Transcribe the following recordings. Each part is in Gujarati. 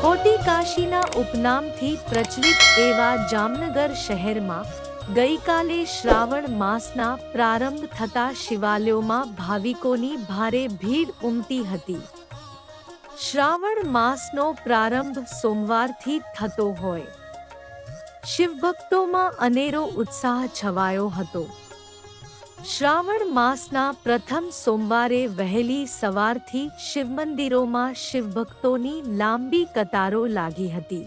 શ્રીકાશીના ઉપનામથી પ્રચલિત એવા જામનગર શહેરમાં ગઈકાલે શ્રાવણ માસના પ્રારંભ થતા શિવાલયોમાં ભાવિકોની ભારે ભીડ ઉમટી હતી. શ્રાવણ માસનો પ્રારંભ સોમવારથી થતો હોય. શિવભક્તોમાં અનેરો ઉત્સાહ છવાયો હતો. શ્રાવણ માસના પ્રથમ સોમવારે વહેલી સવારથી શિવમંદિરોમાં શિવભક્તોની લાંબી કતારો લાગી હતી.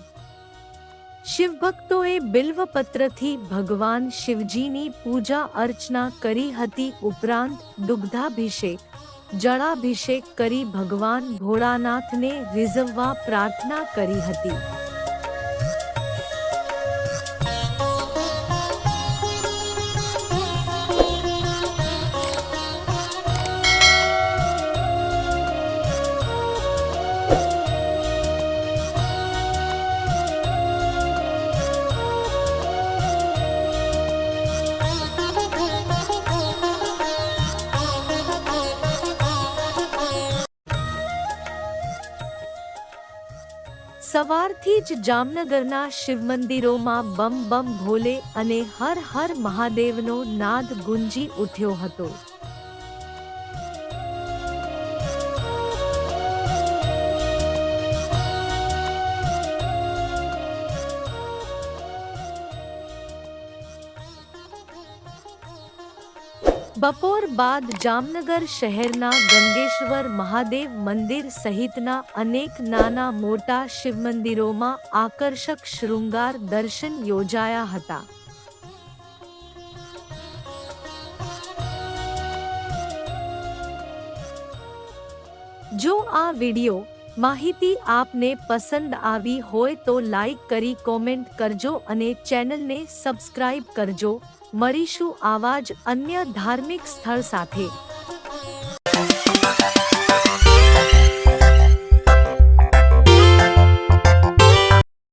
શિવભક્તોએ બિલ્વપત્રથી ભગવાન શિવજીની પૂજા અર્ચના કરી હતી ઉપરાંત દુગ્ધાભિષેક, જળાભિષેક કરી ભગવાન ભોળાનાથને રીઝવવા પ્રાર્થના કરી હતી. સવારથી જ જામનગરના શિવમંદિરોમાં બમ બમ ભોલે અને હર હર મહાદેવનો નાદ ગુંજી ઉઠ્યો હતો. બપોર બાદ જામનગર શહેરના ગંગેશ્વર મહાદેવ મંદિર સહિતના અનેક નાના મોટા શિવમંદિરોમાં આકર્ષક શૃંગાર દર્શન યોજાયા હતા. જો આ વિડિયો માહિતી આપને પસંદ આવી હોય તો લાઈક કરી કોમેન્ટ કરજો અને ચેનલને સબસ્ક્રાઇબ કરજો. મળીશું આવા જ અન્ય ધાર્મિક સ્થળ સાથે.